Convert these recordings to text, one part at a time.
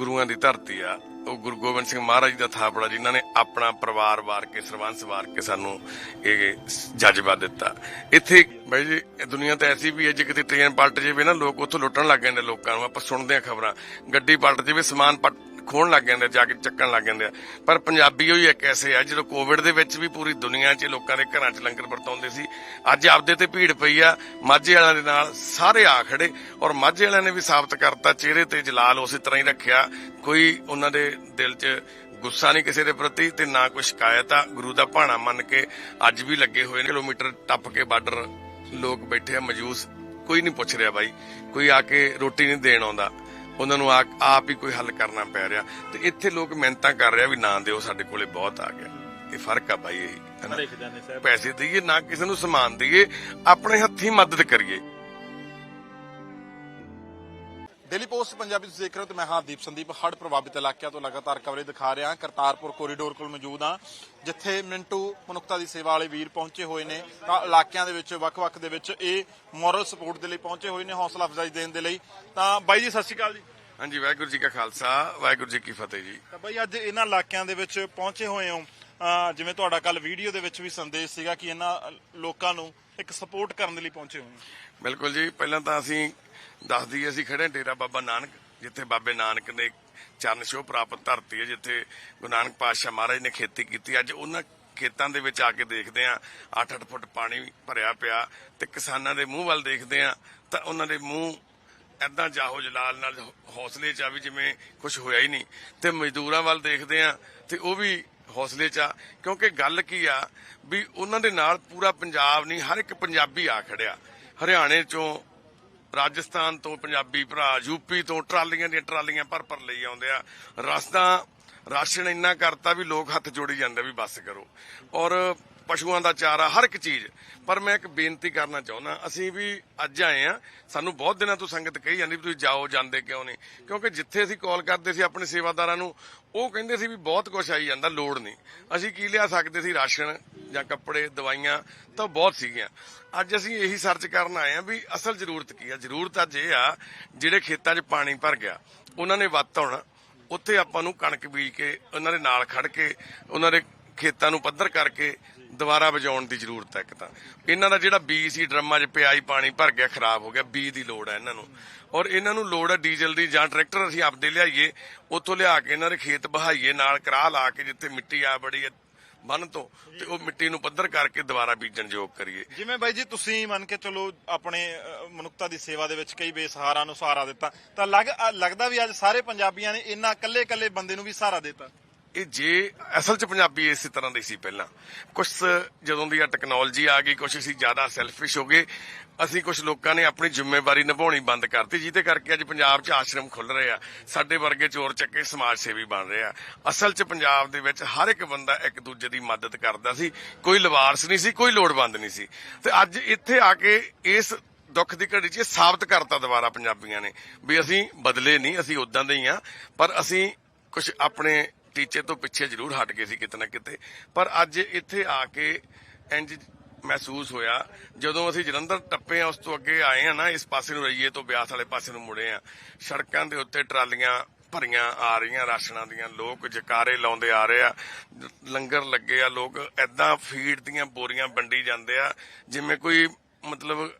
ਗੁਰੂਆਂ ਦੀ ਧਰਤੀ ਆ, ਉਹ ਗੁਰੂ ਗੋਬਿੰਦ ਸਿੰਘ ਮਹਾਰਾਜ ਦਾ ਥਾਪੜਾ ਜਿਨ੍ਹਾਂ ਨੇ ਆਪਣਾ ਪਰਿਵਾਰ ਵਾਰ ਕੇ, ਸਰਵੰਸ ਵਾਰ ਕੇ ਸਾਨੂੰ ਇਹ ਜਜ਼ਬਾ ਦਿੱਤਾ। ਇੱਥੇ ਬਾਈ ਜੀ, ਇਹ ਦੁਨੀਆ ਤਾਂ ਐਸੀ ਵੀ ਹੈ, ਜੇ ਕਿਤੇ ਟ੍ਰੇਨ ਪਲਟ ਜਾਵੇ ਨਾ, ਲੋਕ ਉੱਥੋਂ ਲੁੱਟਣ ਲੱਗ ਜਾਂਦੇ ਲੋਕਾਂ ਨੂੰ। ਆਪਾਂ ਸੁਣਦੇ ਆ ਖਬਰਾਂ। ਗੱਡੀ ਪਲਟ ਜਾਵੇ, ਸਮਾਨ ਪਟ ਖੋਣ ਲੱਗ ਜਾਂਦੇ ਆ, ਜਾ ਕੇ ਚੱਕਣ ਲੱਗ ਜਾਂਦੇ ਆ। ਪਰ ਪੰਜਾਬੀ ਉਹ ਹੀ ਇੱਕ ਐਸੇ ਆ ਜਦੋਂ ਕੋਵਿਡ ਦੇ ਵਿੱਚ ਵੀ ਪੂਰੀ ਦੁਨੀਆ 'ਚ ਲੋਕਾਂ ਦੇ ਘਰਾਂ 'ਚ ਲੰਗਰ ਵਰਤਾਉਂਦੇ ਸੀ ਅੱਜ ਆਪਦੇ ਤੇ ਭੀੜ ਪਈ ਆ ਮਾਝੇ ਵਾਲਿਆਂ ਦੇ ਨਾਲ ਸਾਰੇ ਆ ਖੜੇ ਔਰ ਮਾਝੇ ਵਾਲਿਆਂ ਨੇ ਵੀ ਸਾਬਤ ਕਰਤਾ ਚਿਹਰੇ ਤੇ ਜਲਾਲ ਉਸੇ ਤਰ੍ਹਾਂ ਹੀ ਰੱਖਿਆ। ਕੋਈ ਉਹਨਾਂ ਦੇ ਦਿਲ 'ਚ ਗੁੱਸਾ ਨਹੀਂ ਕਿਸੇ ਦੇ ਪ੍ਰਤੀ ਤੇ ਨਾ ਕੋਈ ਸ਼ਿਕਾਇਤ ਆ। ਗੁਰੂ ਦਾ ਭਾਣਾ ਮੰਨ ਕੇ ਅੱਜ ਵੀ ਲੱਗੇ ਹੋਏ ਨੇ। ਕਿਲੋਮੀਟਰ ਟੱਪ ਕੇ ਬਾਰਡਰ ਲੋਕ ਬੈਠੇ ਆ ਮਜੂਸ ਕੋਈ ਨਹੀਂ ਪੁੱਛ ਰਿਹਾ ਬਾਈ ਕੋਈ ਆ ਕੇ ਰੋਟੀ ਨਹੀਂ ਦੇਣ ਆਉਂਦਾ। ਉਹਨਾਂ ਨੂੰ ਆਪ ਹੀ ਕੋਈ ਹੱਲ ਕਰਨਾ ਪੈ ਰਿਹਾ। ਤੇ ਇੱਥੇ ਲੋਕ ਮਿਹਨਤਾਂ ਕਰ ਰਿਹਾ ਵੀ ਨਾ ਦਿਓ ਸਾਡੇ ਕੋਲੇ ਬਹੁਤ ਆ ਗਿਆ। ਇਹ ਫ਼ਰਕ ਆ ਬਾਈ ਇਹ ਪੈਸੇ ਦਈਏ ਨਾ ਕਿਸੇ ਨੂੰ ਸਮਾਨ ਦਈਏ ਆਪਣੇ ਹੱਥੀਂ ਮਦਦ ਕਰੀਏ। ਡੇਲੀ ਪੋਸਟ ਪੰਜਾਬੀ ਤੁਸੀਂ ਦੇਖ ਰਹੇ ਹੋ ਤੇ ਮੈਂ ਹਾਂ ਦੀਪ ਸੰਦੀਪ ਹੜ੍ਹ ਪ੍ਰਭਾਵਿਤ ਇਲਾਕਿਆਂ ਤੋਂ ਲਗਾਤਾਰ ਕਵਰੇਜ ਦਿਖਾ ਰਿਹਾ। ਹਾਂ ਕਰਤਾਰਪੁਰ ਕੋਰੀਡੋਰ ਕੋਲ ਮੌਜੂਦ ਹਾਂ ਜਿੱਥੇ ਮਿੰਟੂ ਮਨੁੱਖਤਾ ਦੀ ਸੇਵਾ ਵਾਲੇ ਵੀਰ ਪਹੁੰਚੇ ਹੋਏ ਨੇ। ਤਾਂ ਇਲਾਕਿਆਂ ਦੇ ਵਿੱਚ ਵੱਖ-ਵੱਖ ਦੇ ਵਿੱਚ ਇਹ ਮੋਰਲ ਸਪੋਰਟ ਦੇ ਲਈ ਪਹੁੰਚੇ ਹੋਏ ਨੇ ਹੌਸਲਾ ਅਫਜ਼ਾਈ ਦੇਣ ਦੇ ਲਈ। ਤਾਂ ਬਾਈ ਜੀ ਸਤਿ ਸ਼੍ਰੀ ਅਕਾਲ ਜੀ। ਹਾਂਜੀ ਵਾਹਿਗੁਰੂ ਜੀ ਕਾ ਖਾਲਸਾ ਵਾਹਿਗੁਰੂ ਜੀ ਕੀ ਫਤਿਹ ਜੀ। ਤਾਂ ਬਾਈ ਅੱਜ ਇਹਨਾਂ ਇਲਾਕਿਆਂ ਦੇ ਵਿੱਚ ਪਹੁੰਚੇ ਹੋਏ ਹੋ। ਜਿਵੇਂ ਤੁਹਾਡਾ ਕੱਲ ਵੀਡੀਓ ਦੇ ਵਿੱਚ ਵੀ ਸੰਦੇਸ਼ ਸੀਗਾ ਕਿ ਇਹਨਾਂ ਲੋਕਾਂ ਨੂੰ ਇੱਕ ਸਪੋਰਟ ਕਰਨ ਦੇ ਲਈ ਪਹੁੰਚੇ ਹੋਏ ਹੋ। ਬਿਲਕੁਲ ਜੀ ਪਹਿਲਾਂ ਤਾਂ ਅਸੀਂ ਦੱਸ ਦਈਏ ਅਸੀਂ ਖੜੇ ਡੇਰਾ ਬਾਬਾ ਨਾਨਕ ਜਿੱਥੇ ਬਾਬੇ ਨਾਨਕ ਨੇ ਚਰਨ ਛੋਹ ਪ੍ਰਾਪਤ ਧਰਤੀ ਹੈ ਜਿੱਥੇ ਗੁਰੂ ਨਾਨਕ ਪਾਤਸ਼ਾਹ ਮਹਾਰਾਜ ਨੇ ਖੇਤੀ ਕੀਤੀ। ਅੱਜ ਉਹਨਾਂ ਖੇਤਾਂ ਦੇ ਵਿੱਚ ਆ ਕੇ ਦੇਖਦੇ ਆ 8-8 ਫੁੱਟ ਪਾਣੀ ਭਰਿਆ ਪਿਆ ਤੇ ਕਿਸਾਨਾਂ ਦੇ ਮੂੰਹ ਵੱਲ ਦੇਖਦੇ ਆ ਤਾਂ ਉਹਨਾਂ ਦੇ ਮੂੰਹ ਐਦਾਂ ਜਾਹੋ ਜਲਾਲ ਨਾਲ ਹੌਸਲੇ ਚ ਆ ਵੀ ਜਿਵੇਂ ਕੁਝ ਹੋਇਆ ਹੀ ਨਹੀਂ। ਤੇ ਮਜ਼ਦੂਰਾਂ ਵੱਲ ਦੇਖਦੇ ਆ ਤੇ ਉਹ ਵੀ ਹੌਸਲੇ ਚ ਆ। ਕਿਉਂਕਿ ਗੱਲ ਕੀ ਆ ਵੀ ਉਹਨਾਂ ਦੇ ਨਾਲ ਪੂਰਾ ਪੰਜਾਬ ਨਹੀਂ, ਹਰ ਇੱਕ ਪੰਜਾਬੀ ਆ ਖੜਿਆ। ਹਰਿਆਣੇ ਚੋਂ, ਰਾਜਸਥਾਨ ਤੋਂ ਪੰਜਾਬੀ ਭਰਾ ਯੂਪੀ ਤੋਂ ਟਰਾਲੀਆਂ ਦੀਆਂ ਟਰਾਲੀਆਂ ਭਰ ਭਰ ਲਈ ਆਉਂਦੇ ਆ। ਰਸਤਾ ਰਾਸ਼ਨ ਇੰਨਾ ਕਰਤਾ ਵੀ ਲੋਕ ਹੱਥ ਜੋੜੀ ਜਾਂਦੇ ਵੀ ਬਸ ਕਰੋ। ਔਰ ਪਸ਼ੂਆਂ ਦਾ ਚਾਰਾ, ਹਰ ਇੱਕ ਚੀਜ਼। ਪਰ ਮੈਂ ਇੱਕ ਬੇਨਤੀ ਕਰਨਾ ਚਾਹੁੰਦਾ, ਅਸੀਂ ਵੀ ਅੱਜ ਆਏ ਆ ਸਾਨੂੰ ਬਹੁਤ ਦਿਨਾਂ ਤੋਂ ਸੰਗਤ ਕਹੀ ਜਾਂਦੀ ਵੀ ਤੁਸੀਂ ਜਾਓ, ਜਾਂਦੇ ਕਿਉਂ ਨਹੀਂ? ਕਿਉਂਕਿ ਜਿੱਥੇ ਅਸੀਂ ਕਾਲ ਕਰਦੇ ਸੀ ਆਪਣੇ ਸੇਵਾਦਾਰਾਂ ਨੂੰ, ਉਹ ਕਹਿੰਦੇ ਸੀ ਵੀ ਬਹੁਤ ਕੁਝ ਆਈ ਜਾਂਦਾ, ਲੋੜ ਨਹੀਂ। ਅਸੀਂ ਕੀ ਲਿਆ ਸਕਦੇ ਸੀ? ਰਾਸ਼ਨ ਜਾਂ ਕੱਪੜੇ, ਦਵਾਈਆਂ ਤਾਂ ਬਹੁਤ ਸੀਗੀਆਂ। ਅੱਜ ਅਸੀਂ ਇਹੀ ਸਰਚ ਕਰਨ ਆਏ ਆ ਵੀ ਅਸਲ ਜ਼ਰੂਰਤ ਕੀ ਆ? ਜ਼ਰੂਰਤ ਅੱਜ ਇਹ ਆ, ਜਿਹੜੇ ਖੇਤਾਂ 'ਚ ਪਾਣੀ ਭਰ ਗਿਆ, ਉਹਨਾਂ ਨੇ ਵੱਤ ਹੋਣਾ ਉੱਥੇ ਆਪਾਂ ਨੂੰ ਕਣਕ ਬੀਜ ਕੇ, ਉਹਨਾਂ ਦੇ ਨਾਲ ਖੜ ਕੇ, ਉਹਨਾਂ ਦੇ ਖੇਤਾਂ ਨੂੰ ਪੱਧਰ ਕਰਕੇ ਦੁਬਾਰਾ ਵਜਾਉਣ ਦੀ ਜ਼ਰੂਰਤ ਹੈ ਇੱਕ ਤਾਂ। ਇਹਨਾਂ ਦਾ ਜਿਹੜਾ ਬੀਜ ਸੀ ਡਰਮਾਂ 'ਚ ਪਿਆ ਪਾਣੀ ਭਰ ਗਿਆ, ਖਰਾਬ ਹੋ ਗਿਆ ਬੀਜ ਦੀ ਲੋੜ ਹੈ ਇਹਨਾਂ ਨੂੰ। ਔਰ ਇਹਨਾਂ ਨੂੰ ਲੋੜ ਹੈ ਡੀਜ਼ਲ ਦੀ, ਜਾਂ ਟਰੈਕਟਰ ਅਸੀਂ ਆਪਦੇ ਲਿਆਈਏ, ਉੱਥੋਂ ਲਿਆ ਕੇ ਇਹਨਾਂ ਦੇ ਖੇਤ ਬਹਾਈਏ, ਨਾਲ ਕਰਾਹ ਲਾ ਕੇ ਜਿੱਥੇ ਮਿੱਟੀ ਆ ਬੜੀ ਹੈ ਬੰਨ ਤੋਂ, ਤੇ ਉਹ ਮਿੱਟੀ ਨੂੰ ਪੱਧਰ ਕਰਕੇ ਦੁਬਾਰਾ ਬੀਜਣ ਯੋਗ ਕਰੀਏ। ਜਿਵੇਂ ਬਾਈ ਜੀ, ਤੁਸੀਂ ਮੰਨ ਕੇ ਚਲੋ ਆਪਣੇ ਮਨੁੱਖਤਾ ਦੀ ਸੇਵਾ ਦੇ ਵਿੱਚ ਕਈ ਬੇਸਹਾਰਾ ਨੂੰ ਸਹਾਰਾ ਦਿੱਤਾ, ਤਾਂ ਲੱਗਦਾ ਵੀ ਅੱਜ ਸਾਰੇ ਪੰਜਾਬੀਆਂ ਨੇ ਇੰਨਾ ਇਕੱਲੇ ਇਕੱਲੇ ਬੰਦੇ ਨੂੰ ਵੀ ਸਹਾਰਾ ਦਿੱਤਾ। ਇਹ ਜੇ ਅਸਲ ਚ ਪੰਜਾਬੀ ਇਸੇ ਤਰ੍ਹਾਂ ਦੇ ਸੀ ਪਹਿਲਾਂ। ਕੁਝ ਜਦੋਂ ਦੀ ਆ ਟੈਕਨੋਲੋਜੀ ਆ ਗਈ ਕੁਝ ਅਸੀਂ ਜ਼ਿਆਦਾ ਸੈਲਫਿਸ਼ ਹੋ ਗਏ, ਅਸੀਂ ਕੁਝ ਲੋਕਾਂ ਨੇ ਆਪਣੀ ਜ਼ਿੰਮੇਵਾਰੀ ਨਿਭਾਉਣੀ ਬੰਦ ਕਰਤੀ, ਜਿਹਦੇ ਕਰਕੇ ਅੱਜ ਪੰਜਾਬ 'ਚ ਆਸ਼ਰਮ ਖੁੱਲ ਰਹੇ ਆ, ਸਾਡੇ ਵਰਗੇ ਚੋਰ ਚੱਕੇ ਸਮਾਜ ਸੇਵੀ ਬਣ ਰਹੇ ਆ। ਅਸਲ 'ਚ ਪੰਜਾਬ ਦੇ ਵਿੱਚ ਹਰ ਇੱਕ ਬੰਦਾ ਇੱਕ ਦੂਜੇ ਦੀ ਮਦਦ ਕਰਦਾ ਸੀ, ਕੋਈ ਲਵਾਰਸ ਨਹੀਂ ਸੀ, ਕੋਈ ਲੋੜਵੰਦ ਨਹੀਂ ਸੀ। ਤੇ ਅੱਜ ਇੱਥੇ ਆ ਕੇ ਇਸ ਦੁੱਖ ਦੀ ਘੜੀ 'ਚ ਇਹ ਸਾਬਤ ਕਰਤਾ ਦੁਬਾਰਾ ਪੰਜਾਬੀਆਂ ਨੇ, ਵੀ ਅਸੀਂ ਬਦਲੇ ਨਹੀਂ, ਅਸੀਂ ਉਦਾਂ ਦੇ ਹੀ ਆ, ਪਰ ਅਸੀਂ ਕੁਝ ਆਪਣੇ ਟੀਚੇ ਤੋਂ ਪਿੱਛੇ ਜ਼ਰੂਰ ਹਟ ਗਏ ਸੀ ਕਿਤੇ ਨਾ ਕਿਤੇ। ਪਰ ਅੱਜ ਇੱਥੇ ਆ ਕੇ ਇੰਜ ਮਹਿਸੂਸ ਹੋਇਆ, ਜਦੋਂ ਅਸੀਂ ਜਲੰਧਰ ਟੱਪੇ ਆ ਉਸ ਤੋਂ ਅੱਗੇ ਆਏ ਆ ਨਾ, ਇਸ ਪਾਸੇ ਨੂੰ ਰਈਏ ਤੋਂ ਬਿਆਸ ਵਾਲੇ ਪਾਸੇ ਨੂੰ ਮੁੜੇ ਆ ਸੜਕਾਂ ਦੇ ਉੱਤੇ ਟਰਾਲੀਆਂ ਭਰੀਆਂ ਆ ਰਹੀਆਂ, ਰਾਸ਼ਨਾਂ ਦੀਆਂ। ਲੋਕ ਜਕਾਰੇ ਲਾਉਂਦੇ ਆ ਰਹੇ ਆ। ਲੰਗਰ ਲੱਗੇ ਆ। ਲੋਕ ਐਦਾਂ ਫੀਡ ਦੀਆਂ ਬੋਰੀਆਂ ਵੰਡੀ ਜਾਂਦੇ ਆ, ਜਿਵੇਂ ਕੋਈ ਮਤਲਬ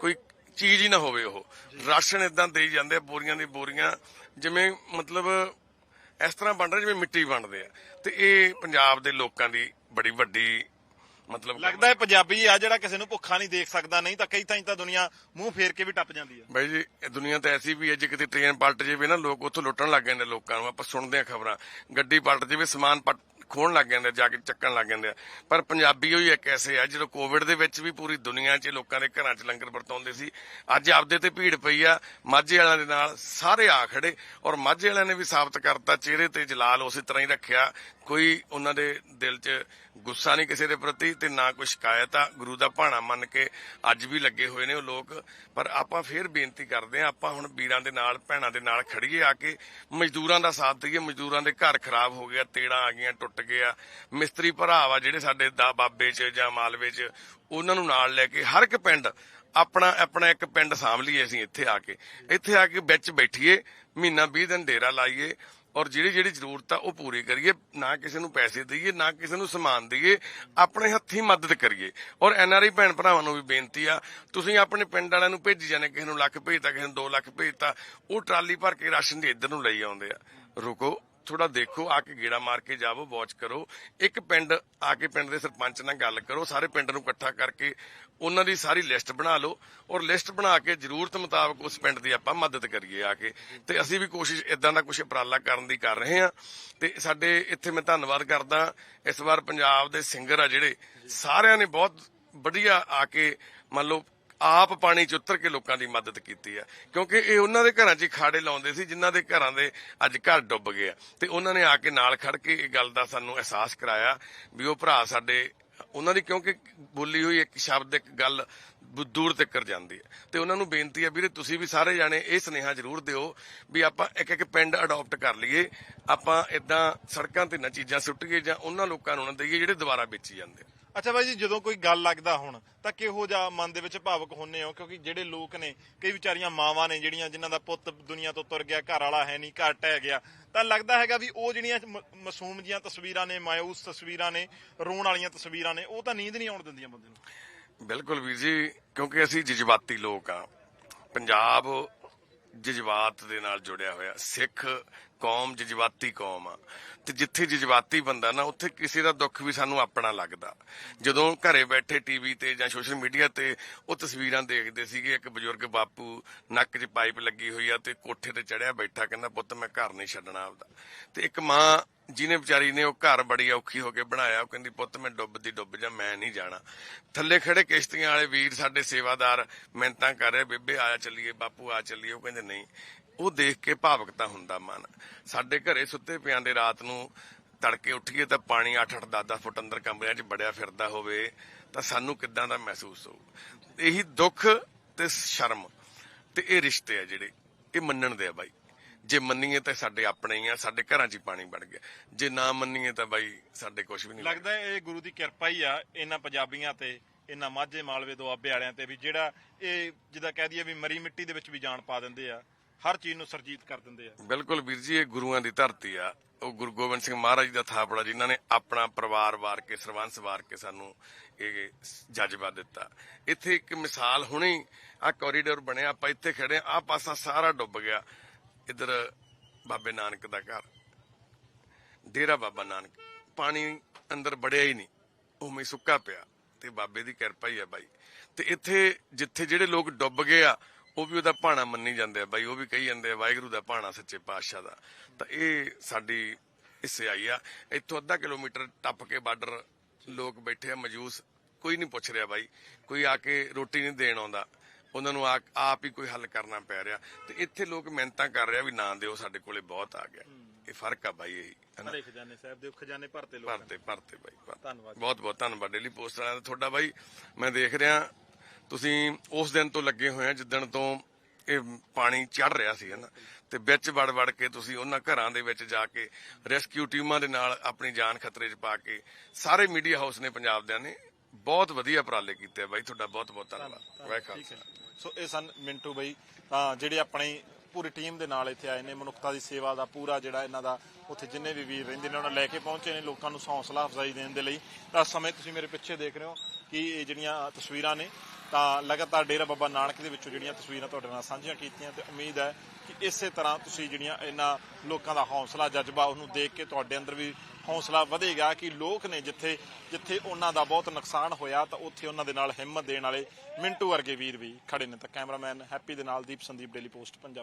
ਕੋਈ ਚੀਜ਼ ਹੀ ਨਾ ਹੋਵੇ ਉਹ। ਰਾਸ਼ਨ ਇਦਾਂ ਦੇਈ ਜਾਂਦੇ ਆ, ਬੋਰੀਆਂ ਦੀ ਬੋਰੀਆਂ। ਜਿਵੇਂ ਮਤਲਬ ਇਸ ਤਰ੍ਹਾਂ ਬਣ ਰਿਹਾ ਜਿਵੇਂ ਮਿੱਟੀ ਬਣਦੇ ਆ। ਤੇ ਇਹ ਪੰਜਾਬ ਦੇ ਲੋਕਾਂ ਦੀ ਬੜੀ ਵੱਡੀ ਮਤਲਬ ਲੱਗਦਾ ਹੈ ਪੰਜਾਬੀ ਆ ਜਿਹੜਾ ਕਿਸੇ ਨੂੰ ਭੁੱਖਾ ਨਹੀਂ ਦੇਖ ਸਕਦਾ ਨਹੀਂ ਤਾਂ ਕਈ ਥਾਈਂ ਤਾਂ ਦੁਨੀਆ ਮੂੰਹ ਫੇਰ ਕੇ ਵੀ ਟੱਪ ਜਾਂਦੀ ਹੈ ਬਾਈ ਜੀ ਇਹ ਦੁਨੀਆ ਤਾਂ ਐਸੀ ਵੀ ਹੈ ਜੇ ਕਿਤੇ ਟ੍ਰੇਨ ਪਲਟ ਜਾਵੇ ਨਾ ਲੋਕ ਉੱਥੋਂ ਲੁੱਟਣ ਲੱਗ ਜਾਂਦੇ ਲੋਕਾਂ ਨੂੰ। ਆਪਾਂ ਸੁਣਦੇ ਆ ਖਬਰਾਂ। ਗੱਡੀ ਪਲਟ ਜਾਵੇ ਸਮਾਨ ਪਟ ਖੋਣ ਲੱਗ ਜਾਂਦੇ ਆ, ਜਾ ਕੇ ਚੱਕਣ ਲੱਗ ਜਾਂਦੇ ਆ। ਪਰ ਪੰਜਾਬੀ ਉਹ ਹੀ ਇੱਕ ਐਸੇ ਆ ਜਦੋਂ ਕੋਵਿਡ ਦੇ ਵਿੱਚ ਵੀ ਪੂਰੀ ਦੁਨੀਆ 'ਚ ਲੋਕਾਂ ਦੇ ਘਰਾਂ 'ਚ ਲੰਗਰ ਵਰਤਾਉਂਦੇ ਸੀ ਅੱਜ ਆਪਦੇ ਤੇ ਭੀੜ ਪਈ ਆ ਮਾਝੇ ਵਾਲਿਆਂ ਦੇ ਨਾਲ ਸਾਰੇ ਆ ਖੜੇ ਔਰ ਮਾਝੇ ਵਾਲਿਆਂ ਨੇ ਵੀ ਸਾਬਤ ਕਰਤਾ ਚਿਹਰੇ ਤੇ ਜਲਾਲ ਉਸੇ ਤਰ੍ਹਾਂ ਹੀ ਰੱਖਿਆ। ਕੋਈ ਉਹਨਾਂ ਦੇ ਦਿਲ 'ਚ ਗੁੱਸਾ ਨਹੀਂ ਕਿਸੇ ਦੇ ਪ੍ਰਤੀ ਤੇ ਨਾ ਕੋਈ ਸ਼ਿਕਾਇਤ ਆ। ਗੁਰੂ ਦਾ ਭਾਣਾ ਮੰਨ ਕੇ ਅੱਜ ਵੀ ਲੱਗੇ ਹੋਏ ਨੇ ਉਹ ਲੋਕ। ਪਰ ਆਪਾਂ ਫੇਰ ਬੇਨਤੀ ਕਰਦੇ ਆ ਆਪਾਂ ਹੁਣ ਵੀਰਾਂ ਦੇ ਨਾਲ, ਭੈਣਾਂ ਦੇ ਨਾਲ ਖੜੀਏ ਆ ਕੇ। ਮਜ਼ਦੂਰਾਂ ਦਾ ਸਾਥ ਦਈਏ, ਮਜ਼ਦੂਰਾਂ ਦੇ ਘਰ ਖਰਾਬ ਹੋ ਗਿਆ, ਤੇੜਾਂ ਆ ਗਈਆਂ, ਟੁੱਟ ਗਿਆ। ਮਿਸਤਰੀ ਭਰਾਵਾ ਜਿਹੜੇ ਸਾਡੇ ਦਾ ਬਾਬੇ 'ਚ ਜਾਂ ਮਾਲਵੇ 'ਚ, ਉਹਨਾਂ ਨੂੰ ਨਾਲ ਲੈ ਕੇ ਹਰ ਇੱਕ ਪਿੰਡ ਆਪਣਾ ਆਪਣਾ ਇੱਕ ਪਿੰਡ ਸਾਂਭ ਲਈਏ ਅਸੀਂ ਇੱਥੇ ਆ ਕੇ। ਇੱਥੇ ਆ ਕੇ ਵਿੱਚ ਬੈਠੀਏ, ਮਹੀਨਾ 20 ਦਿਨ ਡੇਰਾ ਲਾਈਏ ਔਰ ਜਿਹੜੀ ਜਿਹੜੀ ਜ਼ਰੂਰਤ ਆ, ਉਹ ਪੂਰੀ ਕਰੀਏ, ਨਾ ਕਿਸੇ ਨੂੰ ਪੈਸੇ ਦਈਏ, ਨਾ ਕਿਸੇ ਨੂੰ ਸਮਾਨ ਦਈਏ, ਆਪਣੇ ਹੱਥੀਂ ਮਦਦ ਕਰੀਏ। ਔਰ ਐਨਆਰਆਈ ਭੈਣ ਭਰਾਵਾਂ ਨੂੰ ਵੀ ਬੇਨਤੀ ਆ, ਤੁਸੀਂ ਆਪਣੇ ਪਿੰਡ ਵਾਲਿਆਂ ਨੂੰ ਭੇਜੀ ਜਾਂਦੇ ਕਿਸੇ ਨੂੰ ਲੱਖ ਭੇਜਤਾ, ਕਿਸੇ ਨੂੰ 2 ਲੱਖ ਭੇਜਤਾ, ਉਹ ਟਰਾਲੀ ਭਰ ਕੇ ਰਾਸ਼ਨ ਦੇ ਇੱਧਰ ਨੂੰ ਲਈ ਆਉਂਦੇ ਆ। ਰੁਕੋ ਥੋੜਾ ਦੇਖੋ, ਆ ਕੇ ਗੇੜਾ ਮਾਰ ਕੇ ਜਾਵੋ ਵਾਚ ਕਰੋ। ਇੱਕ ਪਿੰਡ, ਆ ਕੇ ਪਿੰਡ ਦੇ ਸਰਪੰਚ ਨਾਲ ਗੱਲ ਕਰੋ, ਸਾਰੇ ਪਿੰਡ ਨੂੰ ਇਕੱਠਾ ਕਰਕੇ ਉਹਨਾਂ ਦੀ ਸਾਰੀ ਲਿਸਟ ਬਣਾ ਲਓ ਔਰ ਲਿਸਟ ਬਣਾ ਕੇ ਜ਼ਰੂਰਤ ਮੁਤਾਬਕ ਉਸ ਪਿੰਡ ਦੀ ਆਪਾਂ ਮਦਦ ਕਰੀਏ ਆ ਕੇ। ਤੇ ਅਸੀਂ ਵੀ ਕੋਸ਼ਿਸ਼ ਇਦਾਂ ਦਾ ਕੁਝ ਉਪਰਾਲਾ ਕਰਨ ਦੀ ਕਰ ਰਹੇ ਹਾਂ। ਤੇ ਸਾਡੇ ਇੱਥੇ ਮੈਂ ਧੰਨਵਾਦ ਕਰਦਾ, ਇਸ ਵਾਰ ਪੰਜਾਬ ਦੇ ਸਿੰਗਰ ਆ ਜਿਹੜੇ, ਸਾਰਿਆਂ ਨੇ ਬਹੁਤ ਵਧੀਆ ਆ ਕੇ ਮੰਨ ਲਓ ਆਪ ਪਾਣੀ ਚ ਉਤਰ ਕੇ ਲੋਕਾਂ ਦੀ ਮਦਦ ਕੀਤੀ ਹੈ। ਕਿਉਂਕਿ ਇਹ ਉਹਨਾਂ ਦੇ ਘਰਾਂ 'ਚ ਹੀ ਖਾੜੇ ਲਾਉਂਦੇ ਸੀ, ਜਿਨ੍ਹਾਂ ਦੇ ਘਰਾਂ ਦੇ ਅੱਜ ਘਰ ਡੁੱਬ ਗਏ ਆ। ਤੇ ਉਹਨਾਂ ਨੇ ਆ ਕੇ ਨਾਲ ਖੜ ਕੇ ਇਹ ਗੱਲ ਦਾ ਸਾਨੂੰ ਅਹਿਸਾਸ ਕਰਾਇਆ ਵੀ ਉਹ ਭਰਾ ਸਾਡੇ, ਉਹਨਾਂ ਦੀ ਕਿਉਂਕਿ ਬੋਲੀ ਹੋਈ ਇੱਕ ਸ਼ਬਦ, ਇੱਕ ਗੱਲ ਦੂਰ ਤੱਕ ਜਾਂਦੀ ਹੈ। ਤੇ ਉਹਨਾਂ ਨੂੰ ਬੇਨਤੀ ਹੈ ਵੀਰੇ, ਤੁਸੀਂ ਵੀ ਸਾਰੇ ਜਾਣੇ ਇਹ ਸੁਨੇਹਾ ਜ਼ਰੂਰ ਦਿਓ ਵੀ ਆਪਾਂ ਇੱਕ ਇੱਕ ਪਿੰਡ ਅਡਾਪਟ ਕਰ ਲਈਏ। ਆਪਾਂ ਇਦਾਂ ਸੜਕਾਂ ਤੇ ਨਾ ਚੀਜ਼ਾਂ ਸੁੱਟੀਏ ਜਾਂ ਉਹਨਾਂ ਲੋਕਾਂ ਨੂੰ ਨਾ ਦਈਏ ਜਿਹੜੇ ਦੁਬਾਰਾ ਵੇਚੀ ਜਾਂਦੇ ਅੱਛਾ ਬਾਈ ਜੀ, ਜਦੋਂ ਕੋਈ ਗੱਲ ਲੱਗਦਾ ਹੁਣ, ਤਾਂ ਕਿਹੋ ਜਿਹਾ ਮਨ ਦੇ ਵਿੱਚ ਭਾਵਕ ਹੁੰਨੇ ਹੋ? ਕਿਉਂਕਿ ਜਿਹੜੇ ਲੋਕ ਨੇ, ਕਈ ਵਿਚਾਰੀਆਂ ਮਾਵਾਂ ਨੇ ਜਿਹੜੀਆਂ ਜਿਨ੍ਹਾਂ ਦਾ ਪੁੱਤ ਦੁਨੀਆ ਤੋਂ ਤੁਰ ਗਿਆ, ਘਰ ਵਾਲਾ ਹੈ ਨਹੀਂ, ਘਰ ਟਹਿ ਗਿਆ, ਤਾਂ ਲੱਗਦਾ ਹੈਗਾ ਵੀ ਉਹ ਜਿਹੜੀਆਂ ਮਾਸੂਮ ਜੀਆਂ ਤਸਵੀਰਾਂ ਨੇ ਮਾਇੂਸ ਤਸਵੀਰਾਂ ਨੇ, ਰੋਣ ਵਾਲੀਆਂ ਤਸਵੀਰਾਂ ਨੇ, ਉਹ ਤਾਂ ਨੀਂਦ ਨਹੀਂ ਆਉਣ ਦਿੰਦੀਆਂ ਬੰਦੇ ਨੂੰ। ਬਿਲਕੁਲ ਵੀਰ ਜੀ, ਕਿਉਂਕਿ ਅਸੀਂ ਜਜ਼ਬਾਤੀ ਲੋਕ ਆ। ਪੰਜਾਬ ਜਜ਼ਬਾਤ ਦੇ ਨਾਲ ਜੁੜਿਆ ਹੋਇਆ, ਸਿੱਖ ਕੌਮ ਜਜ਼ਬਾਤੀ ਕੌਮ ਆ। ਤੇ ਜਿੱਥੇ ਜਜ਼ਬਾਤੀ ਬੰਦਾ ਨਾ, ਉੱਥੇ ਕਿਸੇ ਦਾ ਦੁੱਖ ਵੀ ਸਾਨੂੰ ਆਪਣਾ ਲੱਗਦਾ। ਜਦੋਂ ਘਰੇ ਬੈਠੇ ਟੀਵੀ ਤੇ ਜਾਂ ਸੋਸ਼ਲ ਮੀਡੀਆ ਤੇ ਉਹ ਤਸਵੀਰਾਂ ਦੇਖਦੇ ਸੀਗੇ, ਇੱਕ ਬਜ਼ੁਰਗ ਬਾਪੂ ਨੱਕ 'ਚ ਪਾਈਪ ਲੱਗੀ ਹੋਈ ਆ ਤੇ ਕੋਠੇ ਤੇ ਚੜਿਆ ਬੈਠਾ, ਕਹਿੰਦਾ, ਪੁੱਤ, ਮੈਂ ਘਰ ਨਹੀਂ ਛੱਡਣਾ ਆਪਦਾ। ਤੇ ਇੱਕ ਮਾਂ, ਜਿਹਨੇ ਵਿਚਾਰੀ ਨੇ ਉਹ ਘਰ ਬੜੀ ਔਖੀ ਹੋ ਕੇ ਬਣਾਇਆ, ਉਹ ਕਹਿੰਦੀ, ਪੁੱਤ, ਮੈਂ ਡੁੱਬਦੀ ਡੁੱਬ ਜਾ, ਮੈਂ ਨਹੀਂ ਜਾਣਾ। ਥੱਲੇ ਖੜੇ ਕਿਸ਼ਤੀਆਂ ਵਾਲੇ ਵੀਰ ਸਾਡੇ ਸੇਵਾਦਾਰ ਮਿਹਨਤਾਂ ਕਰ ਰਹੇ, ਬੇਬੇ, ਆ ਚੱਲੀਏ, ਬਾਪੂ, ਆ ਚੱਲੀਏ। ਉਹ ਕਹਿੰਦੇ, ਨਹੀਂ। ਉਹ ਦੇਖ ਕੇ ਭਾਵਕਤਾ ਹੁੰਦਾ ਮਨ। ਸਾਡੇ ਘਰੇ ਸੁੱਤੇ ਪਿਆਂ ਦੇ ਰਾਤ ਨੂੰ ਤੜਕੇ ਉੱਠੀਏ ਤਾਂ ਪਾਣੀ 8-8 10-10 ਫੁੱਟ ਅੰਦਰ ਕਮਰਿਆਂ 'ਚ ਬੜਿਆ ਫਿਰਦਾ ਹੋਵੇ ਤਾਂ ਸਾਨੂੰ ਕਿੱਦਾਂ ਦਾ ਮਹਿਸੂਸ ਹੋਊ? ਇਹੀ ਦੁੱਖ ਤੇ ਸ਼ਰਮ ਤੇ ਇਹ ਰਿਸ਼ਤੇ ਆ ਜਿਹੜੇ ਇਹ ਮੰਨਣ ਦੇ ਆ ਬਾਈ। ਜੇ ਮੰਨੀਏ ਤਾਂ ਸਾਡੇ ਆਪਣੇ ਹੀ ਆ ਸਾਡੇ ਘਰਾਂ 'ਚ ਹੀ ਪਾਣੀ ਵੜ ਗਿਆ। ਜੇ ਨਾ ਮੰਨੀਏ ਤਾਂ ਬਾਈ ਸਾਡੇ ਕੁਝ ਵੀ ਨਹੀਂ ਲੱਗਦਾ ਇਹ ਗੁਰੂ ਦੀ ਕਿਰਪਾ ਹੀ ਆ ਇਹਨਾਂ ਪੰਜਾਬੀਆਂ ਤੇ ਇਹਨਾਂ ਮਾਝੇ ਮਾਲਵੇ ਦੁਆਬੇ ਵਾਲਿਆਂ ਤੇ ਵੀ ਜਿਹੜਾ ਇਹ ਜਿੱਦਾਂ ਕਹਿ ਦਈਏ ਵੀ ਮਰੀ ਮਿੱਟੀ ਦੇ ਵਿੱਚ ਵੀ ਜਾਨ ਪਾ ਦਿੰਦੇ ਆ। ਹਰ ਚੀਜ਼ ਨੂੰ ਸਰਜੀਤ ਕਰ ਦਿੰਦੇ ਆ। ਬਿਲਕੁਲ ਵੀਰ ਜੀ, ਇਹ ਗੁਰੂਆਂ ਦੀ ਧਰਤੀ ਆ। ਉਹ ਗੁਰੂ ਗੋਬਿੰਦ ਸਿੰਘ ਮਹਾਰਾਜ ਦਾ ਥਾਪੜਾ, ਜਿਨ੍ਹਾਂ ਨੇ ਆਪਣਾ ਪਰਿਵਾਰ ਵਾਰ ਕੇ, ਸਰਵੰਸ ਵਾਰ ਕੇ ਸਾਨੂੰ ਇਹ ਜਜ਼ਬਾ ਦਿੱਤਾ। ਇੱਥੇ ਇੱਕ ਮਿਸਾਲ ਹੁਣੇ ਆ ਕੋਰੀਡੋਰ ਬਣਿਆ, ਆਪਾਂ ਇੱਥੇ ਖੜੇ ਆ ਪਾਸਾ ਸਾਰਾ ਡੁੱਬ ਗਿਆ। ਇਧਰ ਬਾਬੇ ਨਾਨਕ ਦਾ ਘਰ। ਡੇਰਾ ਬਾਬਾ ਨਾਨਕ। ਪਾਣੀ ਅੰਦਰ ਵੜਿਆ ਹੀ ਨਹੀਂ। ਉਵੇਂ ਸੁੱਕਾ ਪਿਆ। ਤੇ ਬਾਬੇ ਦੀ ਕਿਰਪਾ ਹੀ ਆ ਬਾਈ। ਤੇ ਇੱਥੇ ਜਿੱਥੇ ਜਿਹੜੇ ਲੋਕ ਡੁੱਬ ਗਏ ਆ ਉਹ ਵੀ ਉਹਦਾ ਭਾਣਾ ਮੰਨੀ ਜਾਂਦੇ ਆ ਬਾਈ ਉਹ ਵੀ ਕਹੀ ਜਾਂਦੇ ਆ ਵਾਹਿਗੁਰੂ ਦਾ ਭਾਣਾ ਸੱਚੇ ਪਾਤਸ਼ਾਹ ਦਾ। ਤਾਂ ਇਹ ਸਾਡੀ ਹਿੱਸੇ ਆਈ ਆ। ਇੱਥੋਂ ਅੱਧਾ ਕਿਲੋਮੀਟਰ ਟੱਪ ਕੇ ਬਾਰਡਰ ਲੋਕ ਬੈਠੇ ਆ ਮਜੂਸ। ਕੋਈ ਨਹੀਂ ਪੁੱਛ ਰਿਹਾ ਬਾਈ ਕੋਈ ਆ ਕੇ ਰੋਟੀ ਨਹੀਂ ਦੇਣ ਆਉਂਦਾ। ਉਹਨਾਂ ਨੂੰ ਆਪ ਹੀ ਕੋਈ ਹੱਲ ਕਰਨਾ ਪੈ ਰਿਹਾ। ਤੇ ਇੱਥੇ ਲੋਕ ਮਿਹਨਤਾਂ ਕਰ ਰਿਹਾ ਵੀ ਨਾ ਦਿਓ ਸਾਡੇ ਕੋਲੇ ਬਹੁਤ ਆ ਗਿਆ। ਇਹ ਫ਼ਰਕ ਆ ਬਾਈ ਇਹ ਹਰੇ ਖਜ਼ਾਨੇ ਸਾਹਿਬ ਦੇ ਖਜ਼ਾਨੇ ਭਰਤੇ ਲੋਕ ਭਰਤੇ ਭਰਤੇ ਬਾਈ ਭਰਤੇ। ਧੰਨਵਾਦ। ਬਹੁਤ ਬਹੁਤ ਧੰਨਵਾਦ। ਡੇਲੀ ਪੋਸਟ ਵਾਲਿਆਂ ਦਾ ਤੁਹਾਡਾ ਬਾਈ। ਮੈਂ ਦੇਖ ਰਿਹਾ ਤੁਸੀਂ ਉਸ ਦਿਨ ਤੋਂ ਲੱਗੇ ਹੋਏ ਆ ਜਿੱਦਣ ਤੋਂ ਇਹ ਪਾਣੀ ਚੜ ਰਿਹਾ ਸੀ ਹਨਾ ਤੇ ਵਿੱਚ ਵੜ ਵੜ ਕੇ ਤੁਸੀਂ ਉਹਨਾਂ ਘਰਾਂ ਦੇ ਵਿੱਚ ਜਾ ਕੇ ਰੈਸਕਿਊ ਟੀਮਾਂ ਦੇ ਨਾਲ ਆਪਣੀ ਜਾਨ ਖਤਰੇ 'ਚ ਪਾ ਕੇ ਸਾਰੇ ਮੀਡੀਆ ਹਾਊਸ ਨੇ ਪੰਜਾਬ ਦਿਆਂ ਨੇ ਬਹੁਤ ਵਧੀਆ ਉਪਰਾਲੇ ਕੀਤੇ ਬਾਈ। ਤੁਹਾਡਾ ਬਹੁਤ ਬਹੁਤ ਧੰਨਵਾਦ। ਵਾਹਿ ਖਾਲਸਾ। ਸੋ ਇਹ ਸਨ ਮਿੰਟੂ ਬਈ। ਤਾਂ ਜਿਹੜੇ ਆਪਣੀ ਪੂਰੀ ਟੀਮ ਦੇ ਨਾਲ ਇੱਥੇ ਆਏ ਨੇ ਮਨੁੱਖਤਾ ਦੀ ਸੇਵਾ ਦਾ ਪੂਰਾ ਜਿਹੜਾ ਇਹਨਾਂ ਦਾ ਉੱਥੇ ਜਿੰਨੇ ਵੀ ਵੀਰ ਰਹਿੰਦੇ ਨੇ ਉਹਨਾਂ ਲੈ ਕੇ ਪਹੁੰਚੇ ਨੇ ਲੋਕਾਂ ਨੂੰ ਹੌਸਲਾ ਅਫਜ਼ਾਈ ਦੇਣ ਦੇ ਲਈ। ਤਾਂ ਸਮੇਂ ਤੁਸੀਂ ਮੇਰੇ ਪਿੱਛੇ ਦੇਖ ਰਹੇ ਹੋ ਕਿ ਇਹ ਜਿਹੜੀਆਂ ਤਸਵੀਰਾਂ ਨੇ ਤਾਂ ਲਗਾਤਾਰ ਡੇਰਾ ਬਾਬਾ ਨਾਨਕ ਦੇ ਵਿੱਚੋਂ ਜਿਹੜੀਆਂ ਤਸਵੀਰਾਂ ਤੁਹਾਡੇ ਨਾਲ ਸਾਂਝੀਆਂ ਕੀਤੀਆਂ ਤੇ ਉਮੀਦ ਹੈ ਕਿ ਇਸੇ ਤਰ੍ਹਾਂ ਤੁਸੀਂ ਜਿਹੜੀਆਂ ਇਹਨਾਂ ਲੋਕਾਂ ਦਾ ਹੌਸਲਾ, ਜਜ਼ਬਾ ਉਹਨੂੰ ਦੇਖ ਕੇ ਤੁਹਾਡੇ ਅੰਦਰ ਵੀ ਹੌਸਲਾ ਵਧੇਗਾ ਕਿ ਲੋਕ ਨੇ ਜਿੱਥੇ ਜਿੱਥੇ ਉਹਨਾਂ ਦਾ ਬਹੁਤ ਨੁਕਸਾਨ ਹੋਇਆ ਤਾਂ ਉੱਥੇ ਉਹਨਾਂ ਦੇ ਨਾਲ ਹਿੰਮਤ ਦੇਣ ਵਾਲੇ ਮਿੰਟੂ ਵਰਗੇ ਵੀਰ ਵੀ ਖੜੇ ਨੇ। ਤਾਂ ਕੈਮਰਾਮੈਨ ਹੈਪੀ ਦੇ ਨਾਲ ਦੀਪ ਸੰਦੀਪ, ਡੇਲੀ ਪੋਸਟ, ਪੰਜਾਬੀ